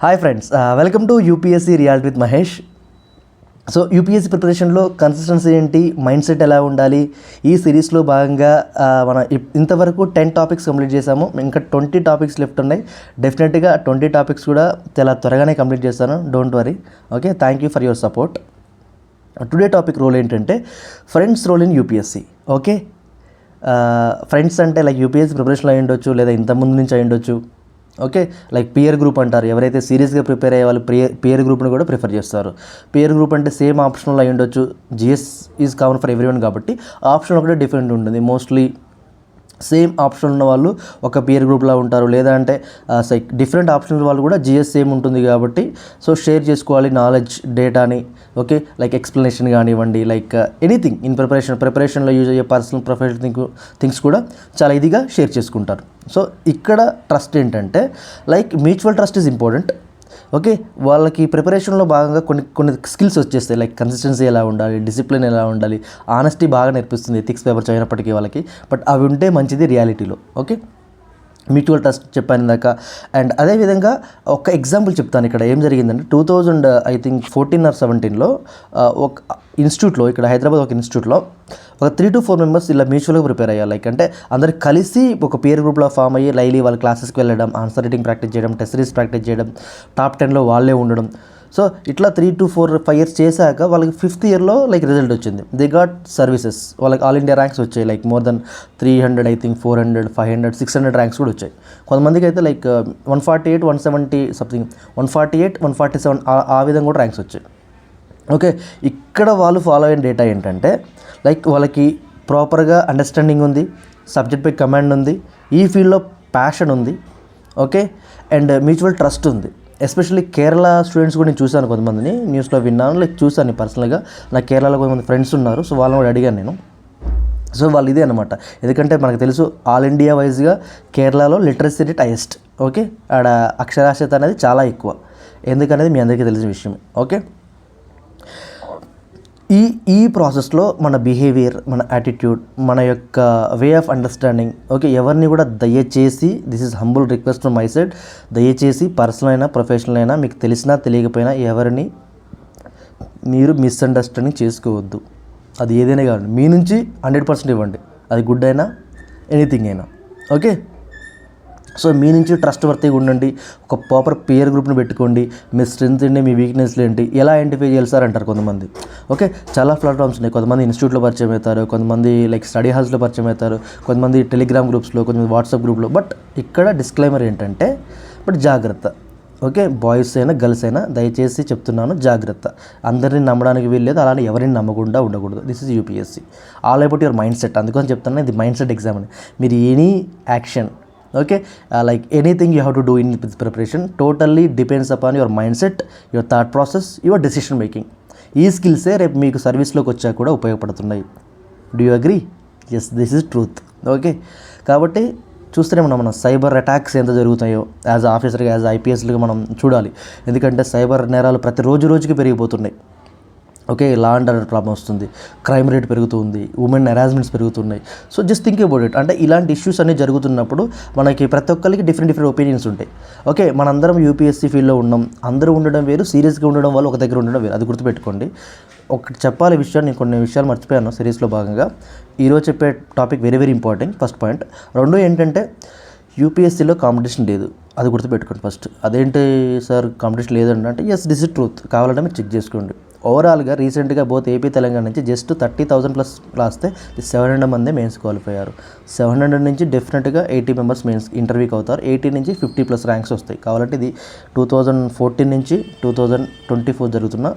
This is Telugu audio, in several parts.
Hi friends welcome to UPSC reality with Mahesh so UPSC ప్రిపరేషన్లో కన్సిస్టెన్సీ ఏంటి? మైండ్ సెట్ ఎలా ఉండాలి? ఈ సిరీస్లో భాగంగా మనం మన ఇప్- ఇంతవరకు టెన్ టాపిక్స్ కంప్లీట్ చేసాము ఇంకా ట్వంటీ టాపిక్స్ లెఫ్ట్ ఉన్నాయి. డెఫినెట్గా ట్వంటీ టాపిక్స్ కూడా చాలా త్వరగానే కంప్లీట్ చేస్తాను. Don't worry okay thank you for your support today topic role ఏంటంటే friends role in UPSC okay friends అంటే లైక్ యూపీఎస్సీ ప్రిపరేషన్లో అయ్యి ఉండొచ్చు లేదా ఇంతకుముందు నుంచి అయ్యి ఉండొచ్చు ఓకే? లైక్ పియర్ గ్రూప్ అంటారు. ఎవరైతే సీరియస్గా ప్రిపేర్ అయ్యే వాళ్ళు పియర్ పియర్ గ్రూప్ని కూడా ప్రిఫర్ చేస్తారు. పియర్ గ్రూప్ అంటే సేమ్ ఆప్షనల్ అయి ఉండొచ్చు. GS is common for every one కాబట్టి ఆప్షన్ ఒకటే డిఫరెంట్ ఉంటుంది. మోస్ట్లీ సేమ్ ఆప్షన్ ఉన్న వాళ్ళు ఒక పియర్ గ్రూప్లో ఉంటారు. లేదా అంటే సైక్ డిఫరెంట్ ఆప్షన్స్ వాళ్ళు కూడా జిఎస్ సేమ్ ఉంటుంది కాబట్టి సో షేర్ చేసుకోవాలి నాలెడ్జ్ డేటాని ఓకే లైక్ ఎక్స్ప్లెనేషన్ కానివ్వండి లైక్ ఎనీథింగ్ ఇన్ ప్రిపరేషన్ ప్రిపరేషన్లో యూజ్ అయ్యే పర్సనల్ ప్రొఫెషనల్ థింగ్ థింగ్స్ కూడా చాలా ఇదిగా షేర్ చేసుకుంటారు. సో ఇక్కడ ట్రస్ట్ ఏంటంటే like mutual trust is important okay వాళ్ళకి ప్రిపరేషన్లో భాగంగా కొన్ని కొన్ని స్కిల్స్ వచ్చేస్తాయి. లైక్ కన్సిస్టెన్సీ ఎలా ఉండాలి డిసిప్లిన్ ఎలా ఉండాలి ఆనెస్టీ బాగా నేర్పిస్తుంది ఎథిక్స్ పేపర్ చదివినప్పటికీ వాళ్ళకి. బట్ అవి ఉంటే మంచిది రియాలిటీలో ఓకే? మ్యూచువల్ ట్రస్ట్ చెప్పాను ఇందాక. అండ్ అదేవిధంగా ఒక ఎగ్జాంపుల్ చెప్తాను ఇక్కడ. ఏం జరిగిందంటే two thousand I think fourteen or సెవెంటీన్లో ఒక ఇన్స్టిట్యూట్లో ఇక్కడ హైదరాబాద్ ఒక ఇన్స్టిట్యూట్లో ఒక త్రీ టు ఫోర్ మెంబర్స్ ఇలా మ్యూచువల్గా ప్రిపేర్ అయ్యారు. లైక్ అంటే అందరు కలిసి ఒక పేర్ గ్రూప్లో ఫామ్ అయ్యి లైలీ వాళ్ళ క్లాసెస్కి వెళ్ళడం ఆన్సర్ రైటింగ్ ప్రాక్టీస్ చేయడం టెస్ట్ సిరీస్ ప్రాక్టీస్ చేయడం టాప్ టెన్లో వాళ్ళే ఉండడం. సో ఇట్లా three to four five years చేశాక వాళ్ళకి ఫిఫ్త్ ఇయర్లో లైక్ రిజల్ట్ వచ్చింది. దే గాట్ సర్వీసెస్ వాళ్ళకి ఆల్ ఇండియా ర్యాంక్స్ వచ్చాయి. Like more than three hundred I think four hundred five hundred six hundred ranks కూడా వచ్చాయి. కొంతమందికి అయితే like one forty eight one seventy something one forty eight one forty seven ఆ విధంగా కూడా ర్యాంక్స్ వచ్చాయి. ఓకే ఇక్కడ వాళ్ళు ఫాలో అయిన డేటా ఏంటంటే లైక్ వాళ్ళకి ప్రాపర్గా అండర్స్టాండింగ్ ఉంది సబ్జెక్ట్ పై కమాండ్ ఉంది ఈ ఫీల్డ్లో ప్యాషన్ ఉంది ఓకే అండ్ మ్యూచువల్ ట్రస్ట్ ఉంది. ఎస్పెషల్లీ కేరళ స్టూడెంట్స్ కూడా నేను చూశాను కొంతమందిని న్యూస్లో విన్నాను లైక్ చూశాను పర్సనల్గా. నాకు కేరళలో కొంతమంది ఫ్రెండ్స్ ఉన్నారు సో వాళ్ళని కూడా అడిగాను నేను. సో వాళ్ళు ఇదే అనమాట ఎందుకంటే మనకు తెలుసు ఆల్ ఇండియా వైజ్గా కేరళలో లిటరసీ రేట్ హైయెస్ట్ ఓకే? ఆడ అక్షరాస్యత అనేది చాలా ఎక్కువ. ఎందుకనేది మీ అందరికీ తెలిసిన విషయం ఓకే? ఈ ఈ ప్రాసెస్లో మన బిహేవియర్ మన యాటిట్యూడ్ మన యొక్క వే ఆఫ్ అండర్స్టాండింగ్ ఓకే ఎవరిని కూడా దయచేసి this is humble request from my side దయచేసి పర్సనల్ అయినా ప్రొఫెషనల్ అయినా మీకు తెలిసినా తెలియకపోయినా ఎవరిని మీరు మిస్అండర్స్టాండింగ్ చేసుకోవద్దు. అది ఏదైనా కావాలి మీ నుంచి హండ్రెడ్ పర్సెంట్ ఇవ్వండి. అది గుడ్ అయినా ఎనీథింగ్ అయినా. ఓకే? సో మీ నుంచి ట్రస్ట్ వర్తీగా ఉండండి. ఒక ప్రాపర్ పేర్ గ్రూప్ని పెట్టుకోండి. మీ స్ట్రెంత్ ఏంటి మీ వీక్నెస్లు ఏంటి ఎలా ఐడెంటిఫై చేయాలి సార్ అంటారు కొంతమంది. ఓకే చాలా ప్లాట్ఫామ్స్ ఉన్నాయి. కొంతమంది ఇన్స్టిట్యూట్లో పరిచయం అవుతారు. కొంతమంది లైక్ స్టడీ హాల్స్లో పరిచయం అవుతారు. కొంతమంది టెలిగ్రామ్ గ్రూప్స్లో కొంతమంది వాట్సాప్ గ్రూప్లో బట్ ఇక్కడ డిస్క్లైమర్ ఏంటంటే బట్ జాగ్రత్త. ఓకే బాయ్స్ అయినా గర్ల్స్ అయినా దయచేసి చెప్తున్నాను జాగ్రత్త. అందరిని నమ్మడానికి వీల్లేదు. అలానే ఎవరిని నమ్మకుండా ఉండకూడదు. This is UPSC all about your mind set అందుకని చెప్తున్నాను ఇది మైండ్ సెట్ ఎగ్జామ్ అని. మీరు any action okay like anything you have to do in preparation totally depends upon your mind set your thought process your decision making ఈ స్కిల్సే రేపు మీకు సర్వీస్లోకి వచ్చాక కూడా ఉపయోగపడుతున్నాయి. Do you agree yes this is truth okay కాబట్టి చూస్తూనే మనం మనం సైబర్ అటాక్స్ ఎంత జరుగుతాయో యాజ్ ఆఫీసర్గా యాజ్ ఐపీఎస్లుగా మనం చూడాలి. ఎందుకంటే సైబర్ నేరాలు ప్రతి రోజు రోజుకి పెరిగిపోతున్నాయి. Okay law and order problem వస్తుంది క్రైమ్ రేట్ పెరుగుతుంది ఉమెన్ హెరాస్మెంట్స్ పెరుగుతున్నాయి. So just think about it అంటే ఇలాంటి ఇష్యూస్ అన్నీ జరుగుతున్నప్పుడు మనకి ప్రతి ఒక్కరికి డిఫరెంట్ డిఫరెంట్ ఒపీనియన్స్ ఉంటాయి. ఓకే మనందరం యూపీఎస్సీ ఫీల్డ్లో ఉన్నాం. అందరూ ఉండడం వేరు సీరియస్గా ఉండడం వల్ల ఒక దగ్గర ఉండడం వేరు. అది గుర్తుపెట్టుకోండి. ఒకటి చెప్పాలి విషయాన్ని నేను కొన్ని విషయాలు మర్చిపోయాను సిరీస్లో భాగంగా. ఈరోజు చెప్పే topic very very important first point రెండో ఏంటంటే యూపీఎస్సీలో కాంపిటీషన్ లేదు. అది గుర్తుపెట్టుకోండి ఫస్ట్ అదేంటి సార్ కాంపిటీషన్ లేదండి అంటే ఎస్ దిస్ ఇస్ ట్రూత్ కావాలంటే మీరు చెక్ చేసుకోండి. ఓవరాల్గా రీసెంట్గా బోత్ ఏపీ తెలంగాణ నుంచి జస్ట్ థర్టీ థౌసండ్ ప్లస్ రాస్తే సెవెన్ హండ్రెడ్ మందే మెయిన్స్ క్వాలిఫై అయ్యారు సెవెన్ హండ్రెడ్ నుంచి డెఫినెట్గా ఎయిటీ మెంబర్స్ మెయిన్స్ ఇంటర్వ్యూకి అవుతారు. ఎయిటీ నుంచి ఫిఫ్టీ ప్లస్ ర్యాంక్స్ వస్తాయి. కాబట్టి ఇది టూ థౌజండ్ ఫోర్టీన్ నుంచి టూ థౌజండ్ ట్వంటీ ఫోర్ జరుగుతున్న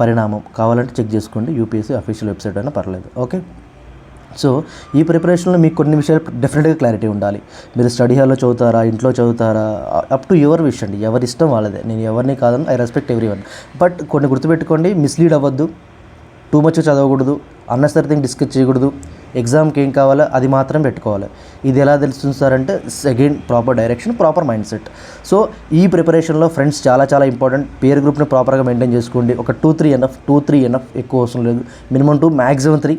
పరిణామం. కావాలంటే చెక్ చేసుకోండి. యూపీఎస్సీ అఫీషియల్ వెబ్సైట్ అయినా పర్లేదు. ఓకే? సో ఈ ప్రిపరేషన్లో మీకు కొన్ని విషయాలు డెఫినెట్గా క్లారిటీ ఉండాలి. మీరు స్టడీ హాల్లో చదువుతారా ఇంట్లో చదువుతారా అప్ టు యువర్ విష్ అండి. ఎవరి ఇష్టం వాళ్ళదే. నేను ఎవరిని కాదని I respect every one but కొన్ని గుర్తుపెట్టుకోండి మిస్లీడ్ అవ్వద్దు. టూ మచ్ చదవకూడదు. అన్నెసరీ థింగ్ డిస్కస్ చేయకూడదు. ఎగ్జామ్కి ఏం కావాలో అది మాత్రం పెట్టుకోవాలి. ఇది ఎలా తెలుస్తుంది సార్ అంటే second proper direction proper mind set so ఈ ప్రిపరేషన్లో ఫ్రెండ్స్ చాలా చాలా ఇంపార్టెంట్ పేర్ గ్రూప్ని ప్రాపర్గా మెయింటైన్ చేసుకోండి. ఒక two three NF two three NF ఎక్కువ అవసరం లేదు. Minimum two maximum three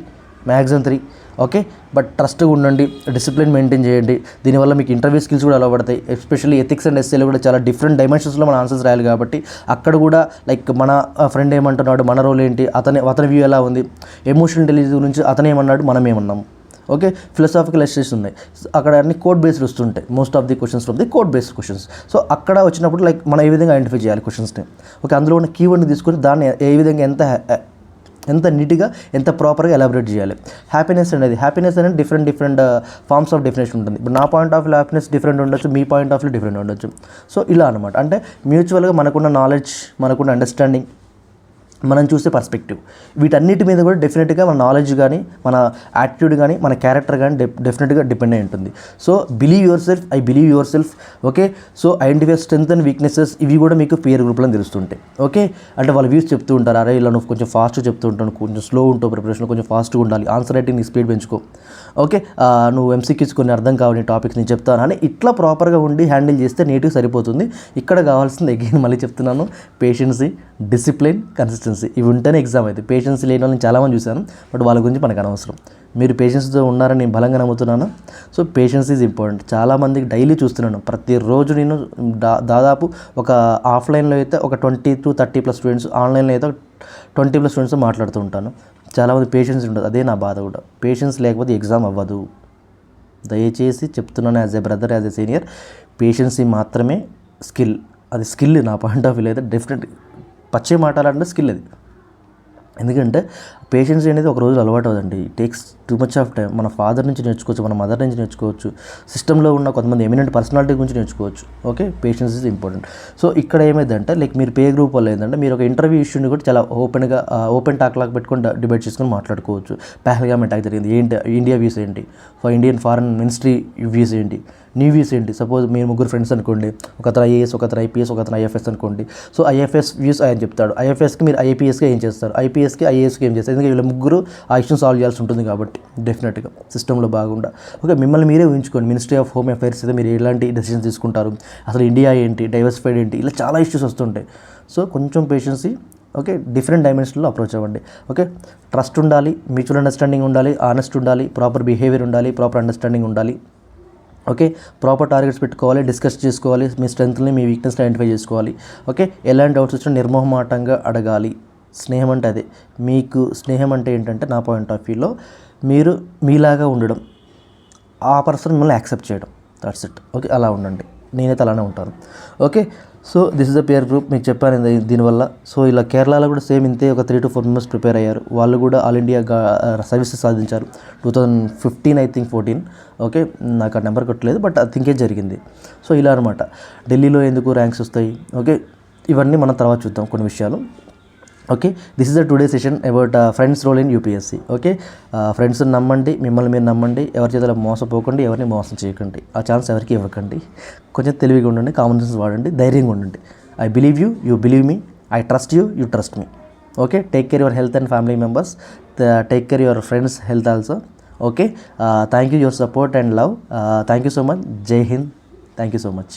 maximum three okay? But ట్రస్ట్గా ఉండండి డిసిప్లిన్ మెయింటైన్ చేయండి. దీనివల్ల మీకు ఇంటర్వ్యూ స్కిల్స్ కూడా అలా పడతాయి. ఎస్పెషల్లీ ఎథిక్స్ అండ్ ఎస్ఏలో కూడా చాలా డిఫరెంట్ డైమెన్షన్స్లో మన ఆన్సర్స్ రాయాలి కాబట్టి అక్కడ కూడా లైక్ మన ఫ్రెండ్ ఏమంటున్నాడు మన రోల్ ఏంటి అతని అతని వ్యూ ఎలా ఉంది ఎమోషనల్ ఇంటెలిజెన్స్ గురించి అతను ఏమన్నాడు మనం ఏమన్నాము ఓకే? ఫిలసాఫికల్ ఎస్టేస్ ఉన్నాయి. అక్కడ అన్ని కోడ్ బేస్డ్ వస్తుంటాయి. Most of the questions from the code based questions so అక్కడ వచ్చినప్పుడు లైక్ మనం ఏ విధంగా ఐడెంటిఫై చేయాలి క్వశ్చన్స్ని ఓకే? అందులో ఉన్న కీవర్డ్ని తీసుకొని దాన్ని ఏ విధంగా ఎంత ఎంత నీట్గా ఎంత ప్రాపర్గా ఎలాబరేట్ చేయాలి. హ్యాపీనెస్ అనేది హ్యాపీనెస్ అనేది different different forms of definition ఉంటుంది. ఇప్పుడు నా point of view happiness different ఉండొచ్చు మీ పాయింట్ ఆఫ్ వ్యూ డిఫరెంట్ ఉండొచ్చు. సో ఇలా అనమాట అంటే మ్యూచువల్గా మనకున్న నాలెడ్జ్ మనకున్న అండర్స్టాండింగ్ మనం చూసే పర్స్పెక్టివ్ వీటన్నిటి మీద కూడా డెఫినెట్గా మన నాలెడ్జ్ కానీ మన యాటిట్యూడ్ కానీ మన క్యారెక్టర్ కానీ డె డెఫినెట్గా డిపెండ్ అయి ఉంటుంది. So believe yourself I believe yourself okay so identify strength and weaknesses ఇవి కూడా మీకు పియర్ గ్రూప్లో తెలుస్తుంటాయి ఓకే అంటే వాళ్ళ వ్యూస్ చెప్తూ ఉంటారు అరే ఇలా నువ్వు కొంచెం ఫాస్ట్ చెప్తూ ఉంటాను కొంచెం స్లో ఉంటావు ప్రిపరేషన్ కొంచెం ఫాస్ట్గా ఉండాలి ఆన్సర్ రైటింగ్ నీ స్పీడ్ పెంచుకో ఓకే నువ్వు ఎంసీక్యూస్ కొన్ని అర్థం కావని టాపిక్స్ నేను చెప్తాను అని ఇట్లా ప్రాపర్గా ఉండి హ్యాండిల్ చేస్తే నీట్గా సరిపోతుంది. ఇక్కడ కావాల్సింది అగైన్ మళ్ళీ చెప్తున్నాను పేషెన్సీ డిసిప్లిన్ కన్సిస్టెన్సీ ఇవి ఉంటేనే ఎగ్జామ్ అయితే. పేషెన్స్ లేని వాళ్ళని చాలామంది చూశాను బట్ వాళ్ళ గురించి మనకు అనవసరం. మీరు పేషెన్స్తో ఉన్నారని నేను బలంగా నమ్ముతున్నాను? సో పేషెన్స్ ఈజ్ ఇంపార్టెంట్ చాలామందికి డైలీ చూస్తున్నాను. ప్రతిరోజు నేను దా దాదాపు ఒక ఆఫ్లైన్లో అయితే ఒక twenty to thirty plus students ఆన్లైన్లో అయితే ట్వంటీ ప్లస్ స్టూడెంట్స్ మాట్లాడుతూ ఉంటాను. చాలామంది పేషెన్స్ ఉండదు. అదే నా బాధ కూడా. పేషెన్స్ లేకపోతే ఎగ్జామ్ అవ్వదు. దయచేసి చెప్తున్నాను as a brother as a senior patience మాత్రమే స్కిల్ అది స్కిల్ నా పాయింట్ ఆఫ్ వ్యూ అయితే డెఫినెట్ పచ్చే మాట్లాడాలంటే స్కిల్ అది ఎందుకంటే పేషెన్స్ అనేది ఒక రోజు అలవాటు అవుదండి takes too much of time మన ఫాదర్ నుంచి నేర్చుకోవచ్చు మన మదర్ నుంచి నేర్చుకోవచ్చు. సిస్టంలో ఉన్న కొంతమంది ఎమినెంట్ పర్సనాలిటీ గురించి నేర్చుకోవచ్చు. Okay patience is important so ఇక్కడ ఏమైందంటే లైక్ మీరు పే గ్రూప్ వల్ల ఏంటంటే మీరు ఒక ఇంటర్వ్యూ ఇష్యూని కూడా చాలా ఓపెన్గా ఓపెన్ టాక్ లాగా పెట్టుకొని డిబేట్ చేసుకొని మాట్లాడుకోవచ్చు. పహల్గామ్ అటాక్ జరిగింది. ఏంటి ఇండియా వ్యూస్ ఏంటి? For Indian foreign ministry views ఏంటి? నీ వ్యూస్ ఏంటి? సపోజ్ మీరు ముగ్గురు ఫ్రెండ్స్ అనుకోండి. ఒకతను ఐఏఎస్ ఒకతను ఐపీఎస్ ఒకతను ఐఎఫ్ఎస్ అనుకోండి. సో ఐఎఫ్ఎస్ వ్యూస్ ఆయన చెప్తాడు. ఐఎఫ్ఎస్కి మీరు ఐపీఎస్కి ఏం చేస్తారు? ఐపీఎస్కి ఐఏఎస్కి ఏం చేస్తారు? ఎందుకంటే వీళ్ళ ముగ్గురు ఆ ఇష్యూ సాల్వ్ చేయాల్సి ఉంటుంది కాబట్టి డెఫినెట్గా సిస్టంలో బాగుండా. ఓకే మిమ్మల్ని మీరే ఊహించుకోండి మినిస్ట్రీ ఆఫ్ హోమ్ అఫైర్స్ అయితే మీరు ఎలాంటి డెసిషన్స్ తీసుకుంటారు? అసలు ఇండియా ఏంటి? డైవర్సిఫైడ్ ఏంటి? ఇలా చాలా ఇష్యూస్ వస్తుంటాయి. సో కొంచెం పేషెన్సీ ఓకే డిఫరెంట్ డైమెన్షన్లో అప్రోచ్ అవ్వండి. ఓకే ట్రస్ట్ ఉండాలి మ్యూచువల్ అండర్స్టాండింగ్ ఉండాలి ఆనెస్ట్ ఉండాలి ప్రాపర్ బిహేవియర్ ఉండాలి ప్రాపర్ అండర్స్టాండింగ్ ఉండాలి. ఓకే ప్రాపర్ టార్గెట్స్ పెట్టుకోవాలి డిస్కస్ చేసుకోవాలి మీ స్ట్రెంత్ని మీ వీక్నెస్ని ఐడెంటిఫై చేసుకోవాలి. ఓకే ఎలాంటి డౌట్స్ వచ్చినా నిర్మోహమాటంగా అడగాలి. స్నేహం అంటే అదే మీకు స్నేహం అంటే ఏంటంటే నా పాయింట్ ఆఫ్ వ్యూలో మీరు మీలాగా ఉండడం ఆ పర్సన్ మిమ్మల్ని యాక్సెప్ట్ చేయడం. దట్స్ ఇట్ ఓకే అలా ఉండండి. నేనైతే అలానే ఉంటాను. Okay so this is the peer group మీకు చెప్పాను దీనివల్ల. సో ఇలా కేరళలో కూడా సేమ్ ఇంతే ఒక three to four members prepare అయ్యారు. వాళ్ళు కూడా ఆల్ ఇండియా సర్వీసెస్ సాధించారు. Two thousand fifteen I think fourteen okay నాకు ఆ నెంబర్ కొట్టలేదు బట్ ఐ థింకే జరిగింది. సో ఇలా అనమాట ఢిల్లీలో ఎందుకు ర్యాంక్స్ వస్తాయి? ఓకే ఇవన్నీ మనం తర్వాత చూద్దాం కొన్ని విషయాలు. Okay this is the today session about friends role in UPSC okay friends నమ్మండి మిమ్మల్ని మీరు నమ్మండి ఎవరి చేతిలో మోసపోకండి ఎవరిని మోసం చేయకండి. ఆ ఛాన్స్ ఎవరికి ఇవ్వకండి. కొంచెం తెలివిగా ఉండండి కామన్ సెన్స్ వాడండి ధైర్యంగా ఉండండి. I believe you you believe me I trust you you trust me okay take care your health and family members take care your friends health also okay thank you your support and love thank you so much Jai Hind thank you so much